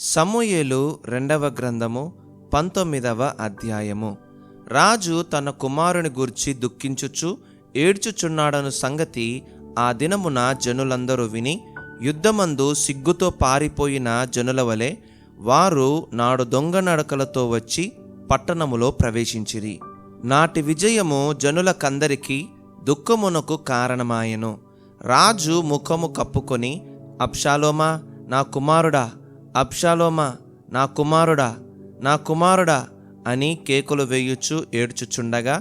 సమూయేలు రెండవ గ్రంథము పంతొమ్మిదవ అధ్యాయము. రాజు తన కుమారుని గూర్చి దుఃఖించుచు ఏడ్చుచున్నాడను సంగతి ఆ దినమున జనులందరూ విని యుద్ధమందు సిగ్గుతో పారిపోయిన జనుల వలె వారు నాడు దొంగ నడకలతో వచ్చి పట్టణములో ప్రవేశించిరి. నాటి విజయము జనులకందరికీ దుఃఖమునకు కారణమాయెను. రాజు ముఖము కప్పుకొని అప్షాలోమా నా కుమారుడా అప్షాలోమా నా కుమారుడా నా కుమారుడా అని కేకులు వేయుచు ఏడ్చుచుండగా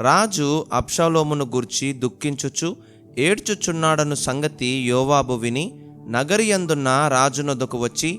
రాజు అప్షాలోమును గూర్చి దుఃఖించుచు ఏడ్చుచున్నాడను సంగతి యోవాబు విని నగరియందున్న రాజునొద్దకు వచ్చి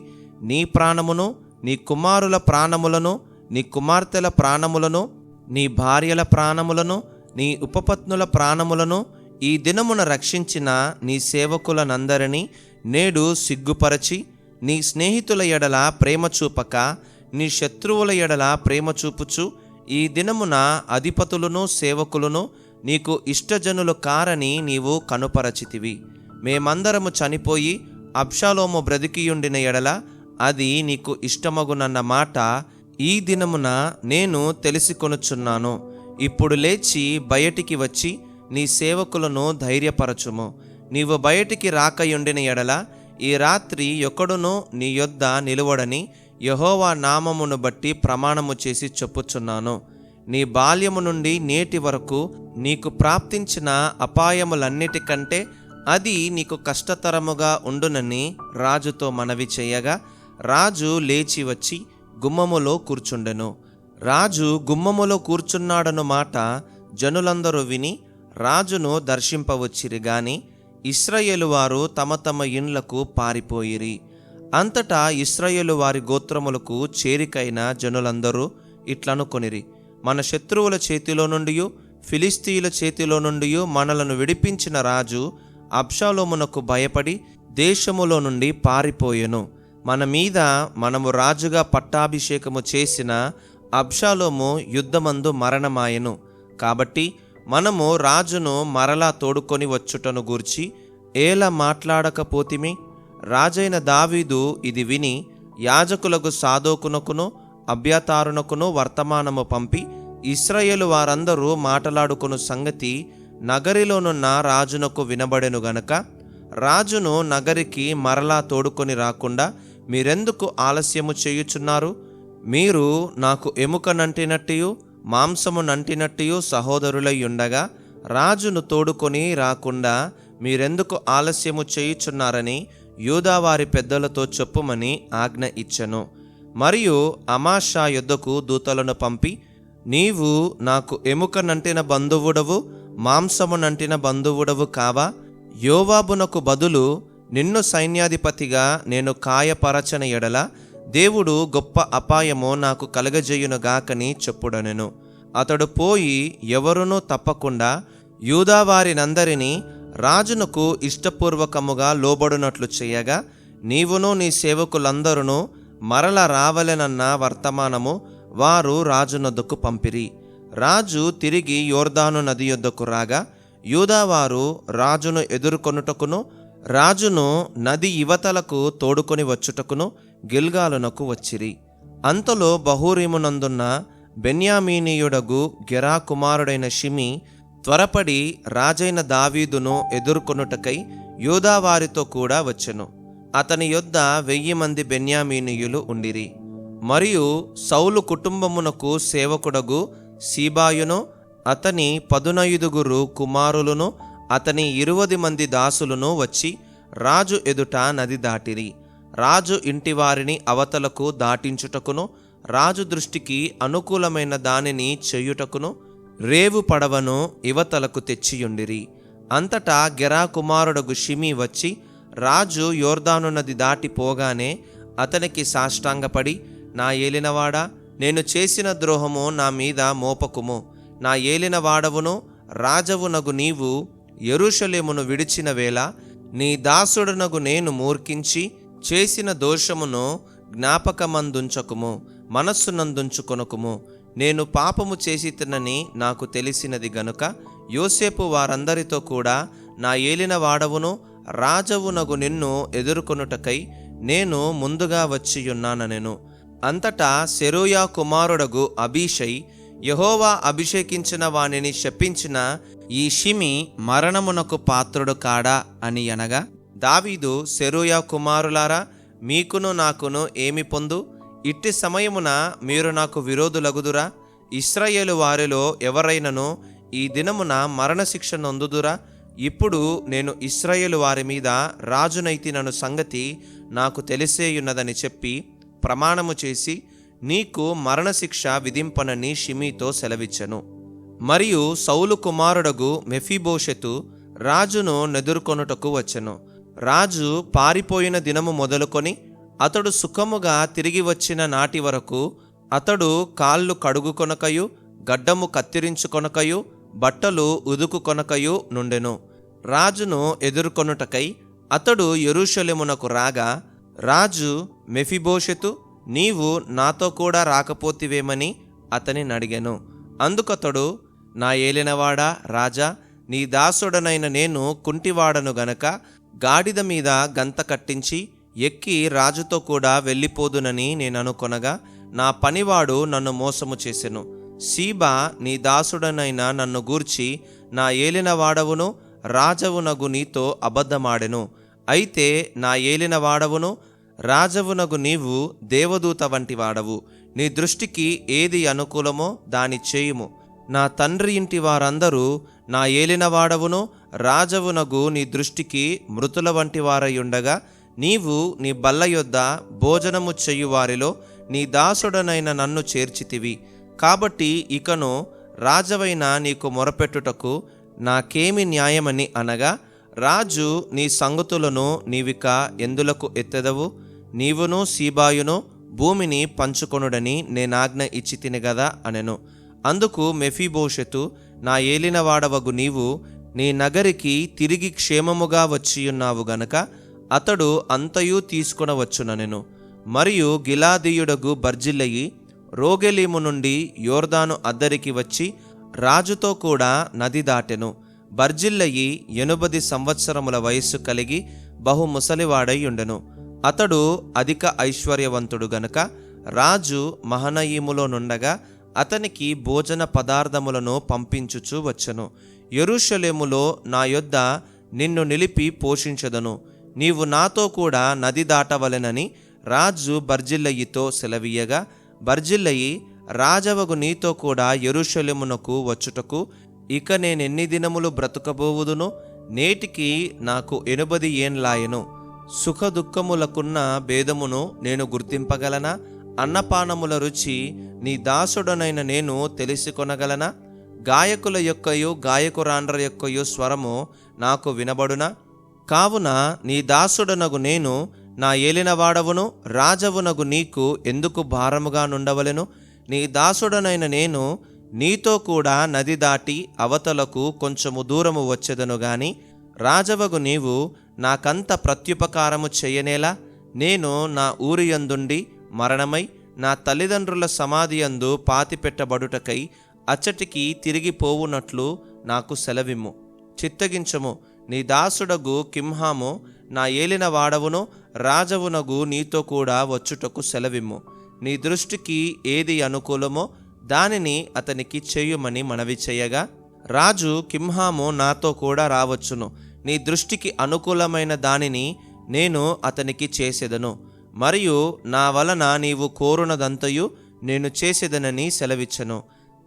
నీ ప్రాణమును నీ కుమారుల ప్రాణములను నీ కుమార్తెల ప్రాణములను నీ భార్యల ప్రాణములను నీ ఉపపత్నుల ప్రాణములను ఈ దినమున రక్షించిన నీ సేవకులనందరినీ నేడు సిగ్గుపరచి నీ స్నేహితుల ఎడల ప్రేమ చూపక నీ శత్రువుల ఎడల ప్రేమ చూపుచు ఈ దినమున అధిపతులను సేవకులను నీకు ఇష్టజనులు కారని నీవు కనుపరచితివి. మేమందరము చనిపోయి అబ్షాలోము బ్రతికియుండిన ఎడల అది నీకు ఇష్టమగునన్న మాట ఈ దినమున నేను తెలిసికొనుచున్నాను. ఇప్పుడు లేచి బయటికి వచ్చి నీ సేవకులను ధైర్యపరచుము. నీవు బయటికి రాకయుండిన ఎడల ఈ రాత్రి ఒకడును నీ యొద్ద నిలువడని యహోవా నామమును బట్టి ప్రమాణము చేసి చెప్పుచున్నాను. నీ బాల్యము నుండి నేటి వరకు నీకు ప్రాప్తించిన అపాయములన్నిటికంటే అది నీకు కష్టతరముగా ఉండునని రాజుతో మనవి చేయగా రాజు లేచి వచ్చి గుమ్మములో కూర్చుండెను. రాజు గుమ్మములో కూర్చున్నాడను మాట జనులందరూ విని రాజును దర్శింపవచ్చిరి గాని ఇస్రాయేలు వారు తమ తమ ఇండ్లకు పారిపోయిరి. అంతటా ఇస్రాయేలు వారి గోత్రములకు చేరికైన జనులందరూ ఇట్లనుకొనిరి. మన శత్రువుల చేతిలో నుండి ఫిలిస్తీయుల చేతిలో నుండి మనలను విడిపించిన రాజు అబ్షాలోమునకు భయపడి దేశములో నుండి పారిపోయెను. మన మీద మనము రాజుగా పట్టాభిషేకము చేసిన అబ్షాలోము యుద్ధమందు మరణమాయెను. కాబట్టి మనము రాజును మరలా తోడుకొని వచ్చుటను గూర్చి ఏలా మాట్లాడకపోతిమి? రాజైన దావీదు ఇది విని యాజకులకు సాధోకునకును అభ్యతారునకును వర్తమానము పంపి ఇస్రాయేలు వారందరూ మాటలాడుకును సంగతి నగరిలోనున్న రాజునకు వినబడెను గనక రాజును నగరికి మరలా తోడుకొని రాకుండా మీరెందుకు ఆలస్యము చేయుచున్నారు? మీరు నాకు ఎముక నంటినట్టు మాంసము నంటినట్టు సహోదరులై ఉండగా రాజును తోడుకొని రాకుండా మీరెందుకు ఆలస్యము చేయుచున్నారని యూదావారి పెద్దలతో చెప్పుమని ఆజ్ఞ ఇచ్చెను. మరియు అమాషా యుద్ధకు దూతలను పంపి నీవు నాకు ఎముక నంటిన బంధువుడవు మాంసము నంటిన బంధువుడవు కావా? యోవాబునకు బదులు నిన్ను సైన్యాధిపతిగా నేను కాయపరచన ఎడల దేవుడు గొప్ప అపాయము నాకు కలగజేయునుగాకని చెప్పుడనెను. అతడు పోయి ఎవరునూ తప్పకుండా యూదావారినందరినీ రాజునకు ఇష్టపూర్వకముగా లోబడునట్లు చేయగా నీవును నీ సేవకులందరూ మరల రావలెనన్న వర్తమానము వారు రాజునొద్దకు పంపిరి. రాజు తిరిగి యోర్దాను నది యొద్దకు రాగా యూదావారు రాజును ఎదుర్కొనుటకును రాజును నది యువతలకు తోడుకొని వచ్చుటకును గిల్గాలునకు వచ్చిరి. అంతలో బహూరీమునందున్న బెన్యామీనీయుడగు గెరా కుమారుడైన షిమి త్వరపడి రాజైన దావీదును ఎదుర్కొనుటకై యూదావారితో కూడా వచ్చెను. అతని యొద్ద వెయ్యి మంది బెన్యామీనీయులు ఉండిరి. మరియు సౌలు కుటుంబమునకు సేవకుడగు సీబాయును అతని పదునైదుగురు కుమారులను అతని ఇరువది మంది దాసులను వచ్చి రాజు ఎదుట నది దాటిరి. రాజు ఇంటివారిని అవతలకు దాటించుటకును రాజు దృష్టికి అనుకూలమైన దానిని చేయుటకును రేవు పడవను ఇవతలకు తెచ్చియుండిరి. అంతటా గెరా కుమారుడగు షిమి వచ్చి రాజు యోర్దాను నది దాటి పోగానే అతనికి సాష్టాంగపడి నా ఏలినవాడా నేను చేసిన ద్రోహము నా మీద మోపకుము. నా ఏలిన వాడవును రాజవునగు నీవు ఎరుషలేమును విడిచిన వేళ నీ దాసుడునగు నేను మూర్ఖించి చేసిన దోషమును జ్ఞాపకమందుంచకుము మనస్సునందుంచుకొనకుము. నేను పాపము చేసి తినని నాకు తెలిసినది గనుక యోసేపు వారందరితో కూడా నా ఏలిన వాడవును రాజవునగు నిన్ను ఎదుర్కొనుటకై నేను ముందుగా వచ్చియున్నానెను అంతటా సెరూయా కుమారుడగు అభిషై యహోవా అభిషేకించిన వానిని శపించిన ఈ షిమి మరణమునకు పాత్రుడు కాడా అని అనగా దావీదు సెరూయా కుమారులారా మీకును నాకును ఏమి పొందు? ఇట్టి సమయమున మీరు నాకు విరోధులగుదురా? ఇస్రాయేలు వారిలో ఎవరైనను ఈ దినమున మరణశిక్ష నొందుదురా? ఇప్పుడు నేను ఇస్రాయేలు వారి మీద రాజునైతినను సంగతి నాకు తెలిసేయున్నదని చెప్పి ప్రమాణము చేసి నీకు మరణశిక్ష విధింపనని షిమీతో సెలవిచ్చెను. మరియు సౌలు కుమారుడగు మెఫీబోషెతు రాజును నెదుర్కొనుటకు వచ్చెను. రాజు పారిపోయిన దినము మొదలుకొని అతడు సుఖముగా తిరిగి వచ్చిన నాటి వరకు అతడు కాళ్ళు కడుగుకొనకయు గడ్డము కత్తిరించుకొనకయు బట్టలు ఉదుకుకొనకయు నుండెను. రాజును ఎదుర్కొనుటకై అతడు ఎరుషలేమునకు రాగా రాజు మెఫిబోషెతు నీవు నాతో కూడా రాకపోతివేమని అతని అడిగెను అందుకతడు నా ఏలినవాడా రాజా నీ దాసుడనైన నేను కుంటివాడను గనక గాడిద మీద గంత కట్టించి ఎక్కి రాజుతో కూడా వెళ్ళిపోదునని నేను అనుకొనగా నా పనివాడు నన్ను మోసము చేసెను. సీబా నీ దాసుడనైన నన్ను గూర్చి నా ఏలినవాడవును రాజవునగు నీతో అబద్ధమాడెను. అయితే నా ఏలినవాడవును రాజవునగు నీవు దేవదూత వంటి వాడవు. నీ దృష్టికి ఏది అనుకూలమో దాని చేయుము. నా తండ్రి ఇంటి వారందరూ నా ఏలినవాడవును రాజవునగు నీ దృష్టికి మృతుల వంటి వారయుండగా నీవు నీ బల్ల యొద్ద భోజనము చెయ్యు వారిలో నీ దాసుడనైన నన్ను చేర్చితివి. కాబట్టి ఇకను రాజవైన నీకు మొరపెట్టుటకు నాకేమి న్యాయమని అనగా రాజు నీ సంగతులను నీవిక ఎందులకు ఎత్తెదవు? నీవును సీబాయును భూమిని పంచుకొనుడని నేనాజ్ఞ ఇచ్చి తిని గదా అనెను. అందుకు మెఫీబోషెతు నా ఏలినవాడవగు నీవు నీ నగరికి తిరిగి క్షేమముగా వచ్చియున్నావు గనక అతడు అంతయు తీసుకునవచ్చునెను మరియు గిలాదీయుడగు బర్జిల్లయి రోగెలీము నుండి యోర్దాను అద్దరికి వచ్చి రాజుతో కూడా నది దాటెను. బర్జిల్లయి ఎనుబది సంవత్సరముల వయస్సు కలిగి బహు ముసలివాడై ఉండెను. అతడు అధిక ఐశ్వర్యవంతుడు గనుక రాజు మహనయీములో నుండగా అతనికి భోజన పదార్థములను పంపించుచు వచ్చెను. ఎరుషలేములో నా యొద్ద నిన్ను నిలిపి పోషించదను. నీవు నాతో కూడా నది దాటవలెనని రాజు బర్జిల్లయితో సెలవీయగా బర్జిల్లయి రాజవగు నీతో కూడా ఎరుషలేమునకు వచ్చుటకు ఇక నేనెన్ని దినములు బ్రతుకబోవుదును? నేటికి నాకు ఎనుబది ఏండ్లాయెను. సుఖ దుఃఖములకున్న భేదమును నేను గుర్తింపగలనా? అన్నపానముల రుచి నీ దాసుడనైన నేను తెలిసికొనగలనా? గాయకుల యొక్కయు గాయకురాండ్ర యొక్కయు స్వరము నాకు వినబడునా? కావున నీ దాసుడనగు నేను నా ఏలినవాడవును రాజవునగు నీకు ఎందుకు భారముగా నుండవలెను? నీ దాసుడనైన నేను నీతో కూడా నది దాటి అవతలకు కొంచెము దూరము వచ్చెదను గాని రాజవగు నీవు నాకంత ప్రత్యుపకారము చేయనేలా? నేను నా ఊరియందుండి మరణమై నా తల్లిదండ్రుల సమాధియందు పాతిపెట్టబడుటకై అచ్చటికి తిరిగి పోవునట్లు నాకు సెలవిమ్ము. చిత్తగించము నీ దాసుడగు కింహాము నా ఏలిన వాడవును రాజవునగు నీతో కూడా వచ్చుటకు సెలవిమ్ము. నీ దృష్టికి ఏది అనుకూలమో దానిని అతనికి చేయుమని మనవి చేయగా రాజు కింహాము నాతో కూడా రావచ్చును. నీ దృష్టికి అనుకూలమైన దానిని నేను అతనికి చేసేదను. మరియు నా వలన నీవు కోరునదంతయు నేను చేసేదనని సెలవిచ్చను.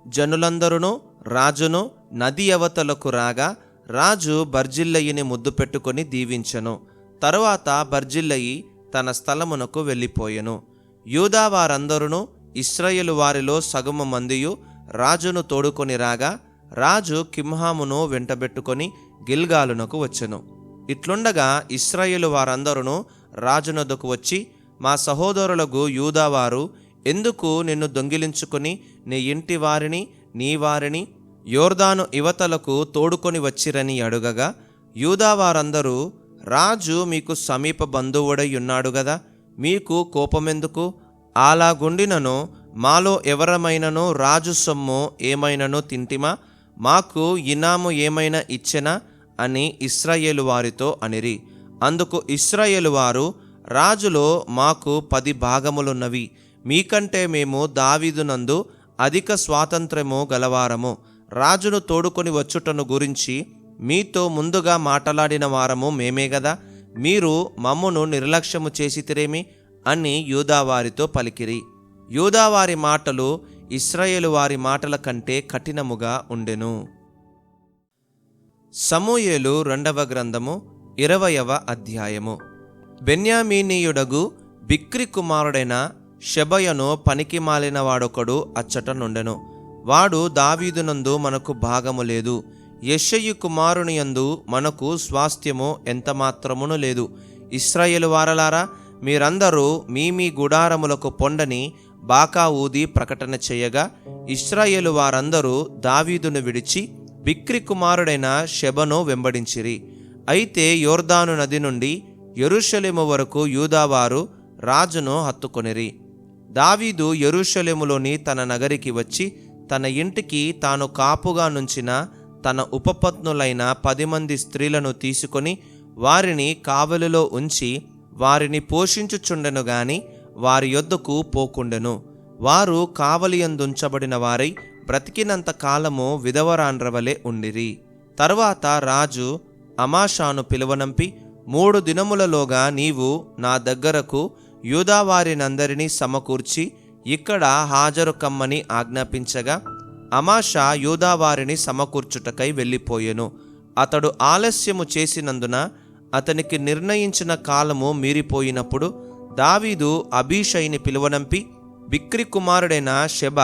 జనులందరూ రాజును నది అవతలకు రాగా రాజు బర్జిల్లయిని ముద్దు పెట్టుకొని దీవించెను. తరువాత బర్జిల్లయి తన స్థలమునకు వెళ్ళిపోయెను. యూదా వారందరూ ఇస్రాయేలు వారిలో సగము మందియు రాజును తోడుకొని రాగా రాజు కింహామును వెంటబెట్టుకొని గిల్గాలునకు వచ్చెను. ఇట్లుండగా ఇస్రాయేలు వారందరూ రాజునొద్దకు వచ్చి మా సహోదరులకు యూదావారు ఎందుకు నిన్ను దొంగిలించుకొని నీ ఇంటి వారిని నీ వారిని యోర్దాను ఇవతలకు తోడుకొని వచ్చిరని అడుగగా యూదావారందరూ రాజు మీకు సమీప బంధువుడై ఉన్నాడు గదా మీకు కోపమెందుకు? అలాగుండినను మాలో ఎవరమైనను రాజు సొమ్ము ఏమైనను తింటిమా? మాకు ఇనాము ఏమైనా ఇచ్చెనా? అని ఇస్రాయేలు వారితో అనిరి. అందుకు ఇస్రాయేలు వారు రాజులో మాకు పది భాగములున్నవి. మీకంటే మేము దావీదునందు అధిక స్వాతంత్రము గలవారము. రాజును తోడుకొని వచ్చుటను గురించి మీతో ముందుగా మాట్లాడిన వారము మేమే గదా. మీరు మమ్మును నిర్లక్ష్యము చేసితిరేమి అని యూదావారితో పలికిరి. యూదావారి మాటలు ఇస్రాయేలు వారి మాటల కంటే కఠినముగా ఉండెను. సమూయేలు రెండవ గ్రంథము ఇరవయవ అధ్యాయము. బెన్యామీనీయుడగు బిక్రి కుమారుడైన షెబయను పనికి మాలిన వాడొకడు అచ్చట నుండెను. వాడు దావీదునందు మనకు భాగము లేదు. యెషయి కుమారుని యందు మనకు స్వాస్థ్యము ఎంత మాత్రమును లేదు. ఇస్రాయేలు వారలారా మీరందరూ మీ మీ గుడారములకు పొండని బాకా ఊది ప్రకటన చేయగా ఇస్రాయేలు వారందరూ దావీదును విడిచి బిక్రి కుమారుడైన షెబను వెంబడించిరి. అయితే యోర్దాను నది నుండి యెరూషలేము వరకు యూదావారు రాజును హత్తుకొనిరి. దావీదు ఎరుషలేములోని తన నగరికి వచ్చి తన ఇంటికి తాను కాపుగా నుంచిన తన ఉపపత్నులైన పది మంది స్త్రీలను తీసుకొని వారిని కావలిలో ఉంచి వారిని పోషించుచుండెను గాని వారి యొద్దకు పోకుండెను. వారు కావలియందుంచబడిన వారై బ్రతికినంత కాలము విధవరాండ్రవలే ఉండిరి. తరువాత రాజు అమాషాను పిలువనంపి మూడు దినములలోగా నీవు నా దగ్గరకు యూదావారినందరినీ సమకూర్చి ఇక్కడ హాజరు కమ్మని ఆజ్ఞాపించగా అమాషా యూదావారిని సమకూర్చుటకై వెళ్ళిపోయెను. అతడు ఆలస్యము చేసినందున అతనికి నిర్ణయించిన కాలము మీరిపోయినప్పుడు దావీదు అబీషైని పిలువనంపి బిక్రి కుమారుడైన షెబ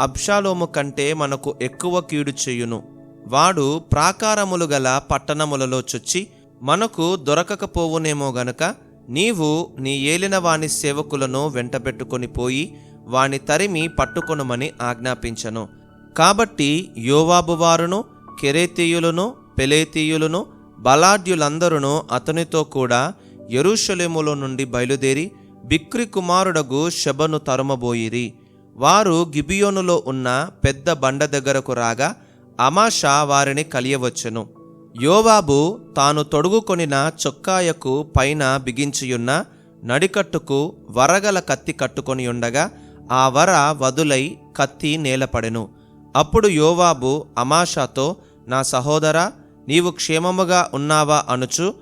అబ్షాలోము కంటే మనకు ఎక్కువ కీడు చేయును. వాడు ప్రాకారములు గల పట్టణములలో చొచ్చి మనకు దొరకకపోవునేమో గనక నీవు నీ ఏలిన వాని సేవకులను వెంటబెట్టుకొని పోయి వాని తరిమి పట్టుకొనుమని ఆజ్ఞాపించను. కాబట్టి యోవాబు వారును కెరేతీయులను పెలేతీయులను బలాఢ్యులందరూ అతనితో కూడా యెరూషలేములో నుండి బయలుదేరి బిక్రి కుమారుడగు శబను తరుమబోయిరి. వారు గిబియోనులో ఉన్న పెద్ద బండ దగ్గరకు రాగా అమాషా వారిని కలియవచ్చును. యోవాబు తాను తొడుగుకొనిన చొక్కాయకు పైన బిగించియున్న నడికట్టుకు వరగల కత్తి కట్టుకొని ఉండగా ఆ వర వదులై కత్తి నేలపడెను. అప్పుడు యోవాబు అమాషాతో నా సహోదరా నీవు క్షేమముగా ఉన్నావా అనుచు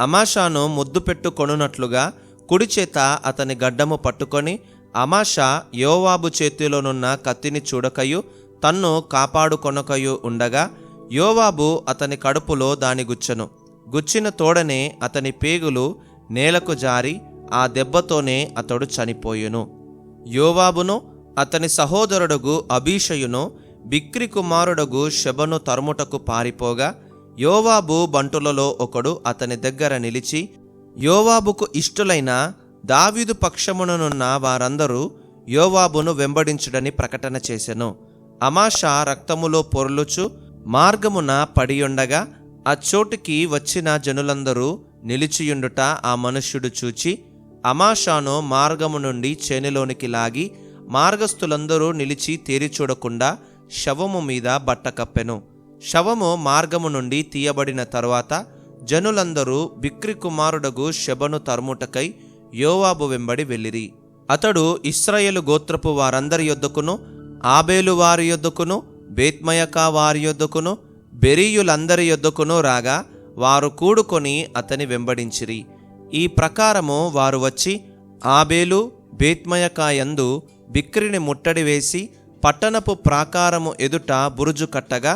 అమాషాను ముద్దు పెట్టుకొనున్నట్లుగా కుడి చేత అతని గడ్డము పట్టుకొని అమాషా యోవాబు చేతిలోనున్న కత్తిని చూడకయు తన్ను కాపాడుకొనకయు ఉండగా యోవాబు అతని కడుపులో దాని గుచ్చెను గుచ్చిన తోడనే అతని పేగులు నేలకు జారి ఆ దెబ్బతోనే అతడు చనిపోయును. యోవాబును అతని సహోదరుడగు అభిషయును బిక్రి కుమారుడగు శబను తరుముటకు పారిపోగా యోవాబు బంటులలో ఒకడు అతని దగ్గర నిలిచి యోవాబుకు ఇష్టులైన దావీదు పక్షముననున్న వారందరూ యోవాబును వెంబడించుడని ప్రకటన చేసెను. అమాషా రక్తములో పొర్లుచు మార్గమున పడియుండగా అచ్చోటికి వచ్చిన జనులందరూ నిలిచియుండుట ఆ మనుష్యుడు చూచి అమాషాను మార్గము నుండి చేనులోనికి లాగి మార్గస్థులందరూ నిలిచి తేరి చూడకుండా శవము మీద బట్ట కప్పెను. శవము మార్గము నుండి తీయబడిన తరువాత జనులందరూ బిక్రి కుమారుడగు శబను తరుముటకై యోవాబు వెంబడి వెళ్ళిరి. అతడు ఇస్రాయేలు గోత్రపు వారందరి యొద్దకును ఆబేలు వారి యొద్దకును బేత్మయక వారి యొద్దకును బెరీయులందరి యొద్దకును రాగా వారు కూడుకొని అతని వెంబడించిరి. ఈ ప్రకారము వారు వచ్చి ఆబేలు బేత్మయకాయందు బిక్రిని ముట్టడి వేసి పట్టణపు ప్రాకారము ఎదుట బురుజు కట్టగా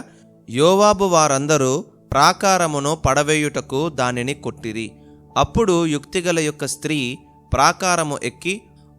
యోవాబు వారందరూ ప్రాకారమును పడవేయుటకు దానిని కొట్టిరి. అప్పుడు యుక్తిగల యొక్క స్త్రీ ప్రాకారము ఎక్కి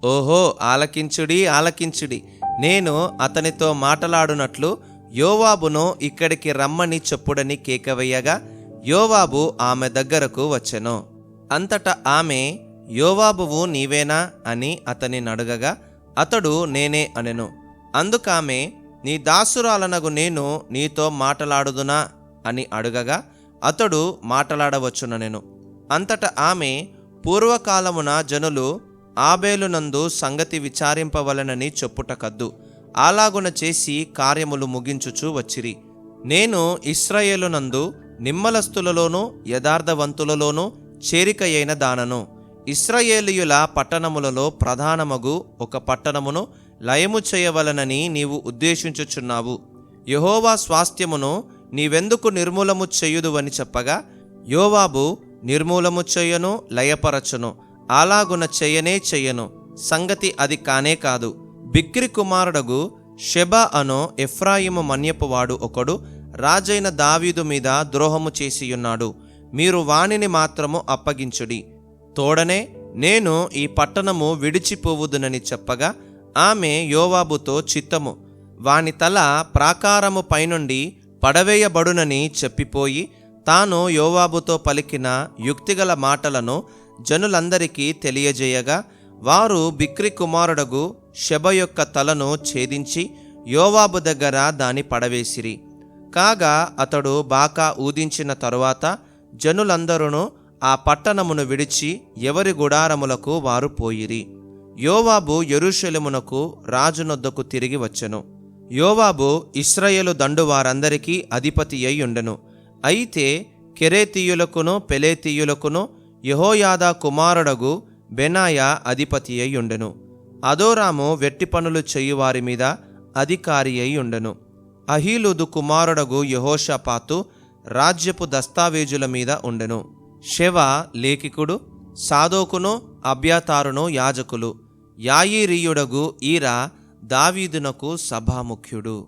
ఓహో ఆలకించుడి ఆలకించుడి నేను అతనితో మాటలాడునట్లు యోవాబును ఇక్కడికి రమ్మని చెప్పుడని కేకవేయగా యోవాబు ఆమె దగ్గరకు వచ్చెను. అంతటా ఆమె యోవాబువు నీవేనా అని అతని నడుగగా అతడు నేనే అనెను. అందుకామె నీ దాసురాలనగు నేను నీతో మాటలాడుదునా అని అడుగగా అతడు మాటలాడవచ్చుననెను. అంతటా ఆమె పూర్వకాలమున జనులు ఆబేలునందు సంగతి విచారింపవలనని చెప్పుటకద్దు. అలాగున చేసి కార్యములు ముగించుచూ వచ్చిరి. నేను ఇస్రాయేలునందు నిమ్మలస్తులలోనూ యథార్థవంతులలోనూ చేరికయైన దానను. ఇస్రాయేలీయుల పట్టణములలో ప్రధానమగు ఒక పట్టణమును లయము చేయవలనని నీవు ఉద్దేశించుచున్నావు. యహోవా స్వాస్థ్యమును నీవెందుకు నిర్మూలము చేయుదువని చెప్పగా యోవాబు నిర్మూలము చేయను లయపరచును అలాగున చెయ్యనే చెయ్యను సంగతి అది కానే కాదు. బిక్రి కుమారుడగు షెబ అనో ఎఫ్రాయిము మన్యపువాడు ఒకడు రాజైన దావీదు మీద ద్రోహము చేసియున్నాడు. మీరు వానిని మాత్రము అప్పగించుడి. తోడనే నేను ఈ పట్టణము విడిచిపోవుదునని చెప్పగా ఆమె యోవాబుతో చిత్తము. వాని తల ప్రాకారము పైనుండి పడవేయబడునని చెప్పిపోయి తాను యోవాబుతో పలికిన యుక్తిగల మాటలను జనులందరికీ తెలియజేయగా వారు బిక్రి కుమారుడగు శబ యొక్క తలను ఛేదించి యోవాబు దగ్గర దాని పడవేసిరి. కాగా అతడు బాకా ఊదించిన తరువాత జనులందరూ ఆ పట్టణమును విడిచి ఎవరి గుడారములకు వారు పోయిరి. యోవాబు యెరూషలేమునకు రాజునొద్దకు తిరిగి వచ్చెను. యోవాబు ఇస్రాయేలు దండు వారందరికీ అధిపతి అయ్యుండెను. అయితే కెరేతీయులకును పెలేతీయులకును యహోయాదా కుమారుడగు బెనాయా అధిపతి అయి ఉండెను అదోరాము వెట్టి పనులు చేయువారి మీద అధికారి అయి ఉండెను అహీలుదు కుమారుడగు యహోషపాతు రాజ్యపు దస్తావేజుల మీద ఉండెను. శవ లేఖికుడు సాదోకును అభ్యాతారును యాజకులు. యాయిరీయుడగు ఈరా దావీదునకు సభాముఖ్యుడు.